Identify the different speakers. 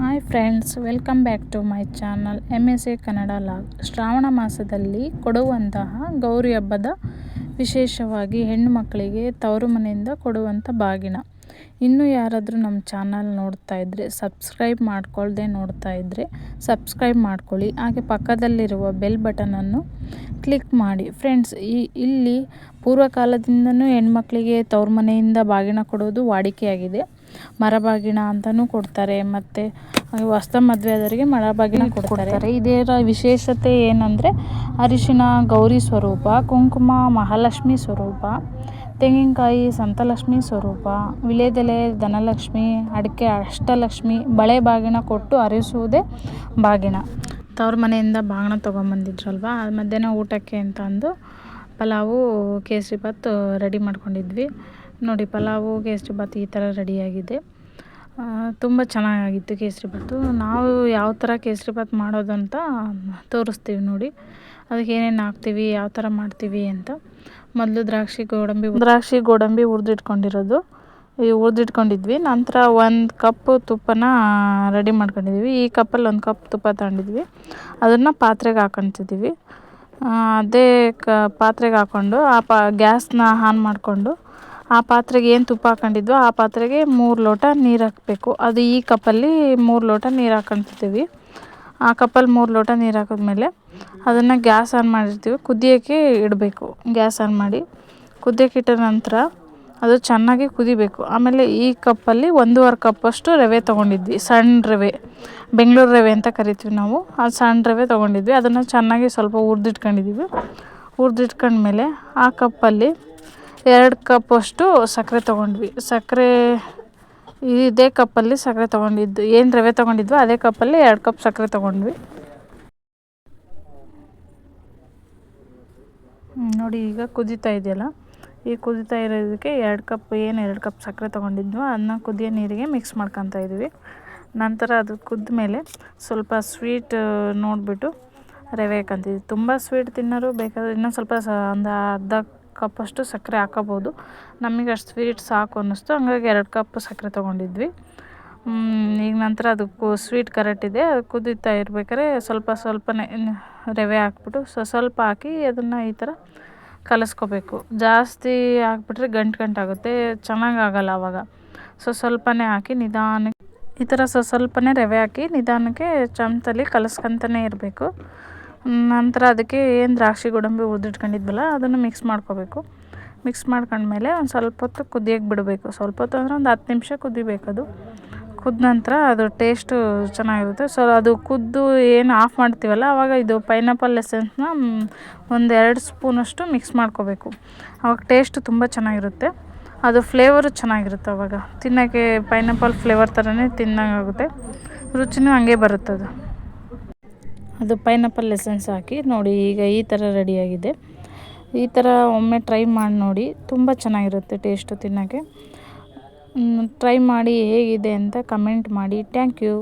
Speaker 1: Hi friends welcome back to my channel M S A Kannada vlog Shravana ಮಾಸದಲ್ಲಿ ಕೊಡುವಂತಹ ಗೌರಿ ಹಬ್ಬದ ವಿಶೇಷವಾಗಿ ಹೆಣ್ಣು ಮಕ್ಕಳಿಗೆ ತವರು ಮನೆಯಿಂದ ಕೊಡುವಂಥ ಬಾಗಿನ ಇನ್ನೂ ಯಾರಾದರೂ ನಮ್ಮ ಚಾನಲ್ ನೋಡ್ತಾ ಇದ್ದರೆ ಸಬ್ಸ್ಕ್ರೈಬ್ ಮಾಡ್ಕೊಳ್ಳದೆ ನೋಡ್ತಾ ಇದ್ದರೆ ಸಬ್ಸ್ಕ್ರೈಬ್ ಮಾಡ್ಕೊಳ್ಳಿ. ಹಾಗೆ ಪಕ್ಕದಲ್ಲಿರುವ ಬೆಲ್ ಬಟನನ್ನು ಕ್ಲಿಕ್ ಮಾಡಿ. ಫ್ರೆಂಡ್ಸ್, ಈ ಇಲ್ಲಿ ಪೂರ್ವಕಾಲದಿಂದನೂ ಹೆಣ್ಮಕ್ಳಿಗೆ ತವ್ರ ಮನೆಯಿಂದ ಬಾಗಿನ ಕೊಡೋದು ವಾಡಿಕೆಯಾಗಿದೆ. ಮರಬಾಗಿನ ಅಂತಲೂ ಕೊಡ್ತಾರೆ, ಮತ್ತು ಹೊಸ್ತ ಮದುವೆ ಆದವರಿಗೆ ಮರಬಾಗಿನ ಕೊಡ್ತಾರೆ. ಇದರ ವಿಶೇಷತೆ ಏನಂದರೆ ಅರಿಶಿನ ಗೌರಿ ಸ್ವರೂಪ, ಕುಂಕುಮ ಮಹಾಲಕ್ಷ್ಮಿ ಸ್ವರೂಪ ತೆಂಗಿನಕಾಯಿ ಸಂತಲಕ್ಷ್ಮಿ ಸ್ವರೂಪ, ವಿಲೇದೆಲೆ, ಧನಲಕ್ಷ್ಮಿ, ಅಡಿಕೆ, ಅಷ್ಟಲಕ್ಷ್ಮಿ, ಬಳೆ ಬಾಗಿನ ಕೊಟ್ಟು ಹರಿಸುವುದೇ ಬಾಗಿನ ತವ್ರ ಮನೆಯಿಂದ ಬಾಗಿನ ತೊಗೊಂಬಂದಿದ್ರಲ್ವ? ಮಧ್ಯಾಹ್ನ ಊಟಕ್ಕೆ ಅಂತ ಅಂದು ಪಲಾವು, ಕೇಸರಿ ಬಾತ್ ರೆಡಿ ಮಾಡ್ಕೊಂಡಿದ್ವಿ. ನೋಡಿ, ಪಲಾವು, ಕೇಸರಿ ಬಾತ್ ಈ ಥರ ರೆಡಿಯಾಗಿದೆ ತುಂಬ ಚೆನ್ನಾಗಿತ್ತು ಕೇಸರಿ ಬಾತು ನಾವು ಯಾವ ಥರ ಕೇಸರಿ ಬಾತ್ ಮಾಡೋದು ಅಂತ ತೋರಿಸ್ತೀವಿ ನೋಡಿ. ಅದಕ್ಕೆ ಏನೇನು ಹಾಕ್ತೀವಿ, ಯಾವ ಥರ ಮಾಡ್ತೀವಿ ಅಂತ. ಮೊದಲು ದ್ರಾಕ್ಷಿ ಗೋಡಂಬಿ ದ್ರಾಕ್ಷಿ ಗೋಡಂಬಿ ಹುರಿದಿಟ್ಕೊಂಡಿರೋದು. ಈ ಹುರಿದಿಟ್ಕೊಂಡಿದ್ವಿ. ನಂತರ ಒಂದು ಕಪ್ ತುಪ್ಪನ ರೆಡಿ ಮಾಡ್ಕೊಂಡಿದ್ವಿ. ಈ ಕಪ್ಪಲ್ಲಿ ಒಂದು ಕಪ್ ತುಪ್ಪ ತಗೊಂಡಿದ್ವಿ. ಅದನ್ನು ಪಾತ್ರೆಗೆ ಹಾಕೊತಿದ್ದೀವಿ ಅದೇ ಕ, ಪಾತ್ರೆಗೆ ಹಾಕ್ಕೊಂಡು ಆ ಪಾ, ಗ್ಯಾಸ್ನ ಆನ್ ಮಾಡಿಕೊಂಡು, ಆ ಪಾತ್ರೆಗೆ ಏನು ತುಪ್ಪ ಹಾಕೊಂಡಿದ್ವೋ ಆ ಪಾತ್ರೆಗೆ ಮೂರು ಲೋಟ ನೀರು ಹಾಕಬೇಕು. ಅದು ಈ ಕಪ್ಪಲ್ಲಿ ಮೂರು ಲೋಟ ನೀರು ಹಾಕೊತಿದ್ದೀವಿ ಆ ಕಪ್ಪಲ್ಲಿ ಮೂರು ಲೋಟ ನೀರು ಹಾಕಿದ್ಮೇಲೆ ಅದನ್ನು ಗ್ಯಾಸ್ ಆನ್ ಮಾಡಿರ್ತೀವಿ. ಕುದಿಯೋಕ್ಕೆ ಇಡಬೇಕು. ಗ್ಯಾಸ್ ಆನ್ ಮಾಡಿ ಕುದಿಯೋಕೆ ಇಟ್ಟ ನಂತರ ಅದು ಚೆನ್ನಾಗಿ ಕುದಿಬೇಕು. ಆಮೇಲೆ ಈ ಕಪ್ಪಲ್ಲಿ ಒಂದೂವರೆ ಕಪ್ಪಷ್ಟು ರವೆ ತೊಗೊಂಡಿದ್ವಿ. ಸಣ್ಣ ರವೆ, ಬೆಂಗಳೂರು ರವೆ ಅಂತ ಕರಿತೀವಿ ನಾವು. ಆ ಸಣ್ಣ ರವೆ ತೊಗೊಂಡಿದ್ವಿ. ಅದನ್ನು ಚೆನ್ನಾಗಿ ಸ್ವಲ್ಪ ಹುರಿದಿಟ್ಕೊಂಡಿದ್ದೀವಿ ಹುರಿದಿಟ್ಕೊಂಡ್ಮೇಲೆ ಆ ಕಪ್ಪಲ್ಲಿ ಎರಡು ಕಪ್ಪಷ್ಟು ಸಕ್ಕರೆ ತೊಗೊಂಡ್ವಿ. ಸಕ್ಕರೆ ಇದೇ ಕಪ್ಪಲ್ಲಿ ಸಕ್ಕರೆ ತೊಗೊಂಡಿದ್ದು, ಏನು ರವೆ ತೊಗೊಂಡಿದ್ವೋ ಅದೇ ಕಪ್ಪಲ್ಲಿ ಎರಡು ಕಪ್ ಸಕ್ಕರೆ ತೊಗೊಂಡ್ವಿ. ನೋಡಿ ಈಗ ಕುದೀತಾ ಇದೆಯಲ್ಲ, ಈ ಕುದೀತಾ ಇರೋದಕ್ಕೆ ಎರಡು ಕಪ್, ಏನು ಎರಡು ಕಪ್ ಸಕ್ಕರೆ ತೊಗೊಂಡಿದ್ವೋ ಅದನ್ನ ಕುದಿಯೋ ನೀರಿಗೆ ಮಿಕ್ಸ್ ಮಾಡ್ಕೊತಾ ಇದ್ದೀವಿ ನಂತರ ಅದು ಕುದ್ದ ಮೇಲೆ ಸ್ವಲ್ಪ ಸ್ವೀಟ್ ನೋಡಿಬಿಟ್ಟು ರವೆ ಹಾಕಂತಿದ್ವಿ. ತುಂಬ ಸ್ವೀಟ್ ತಿನ್ನೋರು ಬೇಕಾದರೆ ಇನ್ನೊಂದು ಸ್ವಲ್ಪ ಒಂದು ಅರ್ಧ ಕಪ್ಪಷ್ಟು ಸಕ್ಕರೆ ಹಾಕೋಬೋದು. ನಮಗೆ ಅಷ್ಟು ಸ್ವೀಟ್ ಸಾಕು ಅನ್ನಿಸ್ತು. ಹಂಗಾಗಿ ಎರಡು ಕಪ್ ಸಕ್ಕರೆ ತೊಗೊಂಡಿದ್ವಿ. ಈಗ ನಂತರ ಅದು ಕು ಸ್ವೀಟ್ ಕರೆಕ್ಟ್ ಇದೆ. ಅದು ಕುದೀತಾ ಇರ್ಬೇಕಾದ್ರೆ ಸ್ವಲ್ಪ ಸ್ವಲ್ಪನೇ ರವೆ ಹಾಕ್ಬಿಟ್ಟು ಸೊ, ಸ್ವಲ್ಪ ಹಾಕಿ ಅದನ್ನು ಈ ಥರ ಕಲಸ್ಕೋಬೇಕು. ಜಾಸ್ತಿ ಹಾಕ್ಬಿಟ್ರೆ ಗಂಟು ಗಂಟಾಗುತ್ತೆ ಚೆನ್ನಾಗಿ ಆಗೋಲ್ಲ ಆವಾಗ ಸೊ, ಸ್ವಲ್ಪನೇ ಹಾಕಿ ನಿಧಾನಕ್ಕೆ ಈ ಥರ ಸ್ವಲ್ಪ ಸ್ವಲ್ಪನೇ ರವೆ ಹಾಕಿ ನಿಧಾನಕ್ಕೆ ಚಮಚಲ್ಲಿ ಕಲಸ್ಕೊಂತಲೇ ಇರಬೇಕು. ನಂತರ ಅದಕ್ಕೆ ಏನು ದ್ರಾಕ್ಷಿ ಗೋಡಂಬಿ ಹುರಿದಿಟ್ಕೊಂಡಿದ್ವಲ್ಲ, ಅದನ್ನು ಮಿಕ್ಸ್ ಮಾಡ್ಕೋಬೇಕು. ಮಿಕ್ಸ್ ಮಾಡ್ಕೊಂಡ್ಮೇಲೆ ಒಂದು ಸ್ವಲ್ಪ ಹೊತ್ತು ಕುದಿಯೋಕೆ ಬಿಡಬೇಕು. ಸ್ವಲ್ಪ ಹೊತ್ತು ಅಂದರೆ ಒಂದು ಹತ್ತು ನಿಮಿಷ ಕುದಿಬೇಕು ಅದು. ಕುದ್ದ ನಂತರ ಅದು ಟೇಸ್ಟು ಚೆನ್ನಾಗಿರುತ್ತೆ. ಸೊ ಅದು ಕುದ್ದು ಏನು ಆಫ್ ಮಾಡ್ತೀವಲ್ಲ ಆವಾಗ ಇದು ಪೈನಾಪಲ್ ಎಸೆನ್ಸ್ನ ಒಂದು ಎರಡು ಸ್ಪೂನಷ್ಟು ಮಿಕ್ಸ್ ಮಾಡ್ಕೋಬೇಕು. ಆವಾಗ ಟೇಸ್ಟ್ ತುಂಬ ಚೆನ್ನಾಗಿರುತ್ತೆ. ಅದು ಫ್ಲೇವರು ಚೆನ್ನಾಗಿರುತ್ತೆ ಆವಾಗ ತಿನ್ನೋಕ್ಕೆ ಪೈನಾಪಲ್ ಫ್ಲೇವರ್ ಥರನೇ ತಿನ್ನೋಂಗಾಗುತ್ತೆ ರುಚಿನೂ ಹಂಗೆ ಬರುತ್ತೆ ಅದು ಪೈನಾಪಲ್ ಲೆಸನ್ಸ್ ಹಾಕಿ ನೋಡಿ ಈಗ ಈ ಥರ ರೆಡಿಯಾಗಿದೆ ಈ ಥರ ಒಮ್ಮೆ ಟ್ರೈ ಮಾಡಿ ನೋಡಿ, ತುಂಬ ಚೆನ್ನಾಗಿರುತ್ತೆ ಟೇಸ್ಟು ತಿನ್ನೋಕ್ಕೆ. ಟ್ರೈ ಮಾಡಿ ಹೇಗಿದೆ ಅಂತ ಕಮೆಂಟ್ ಮಾಡಿ. Thank you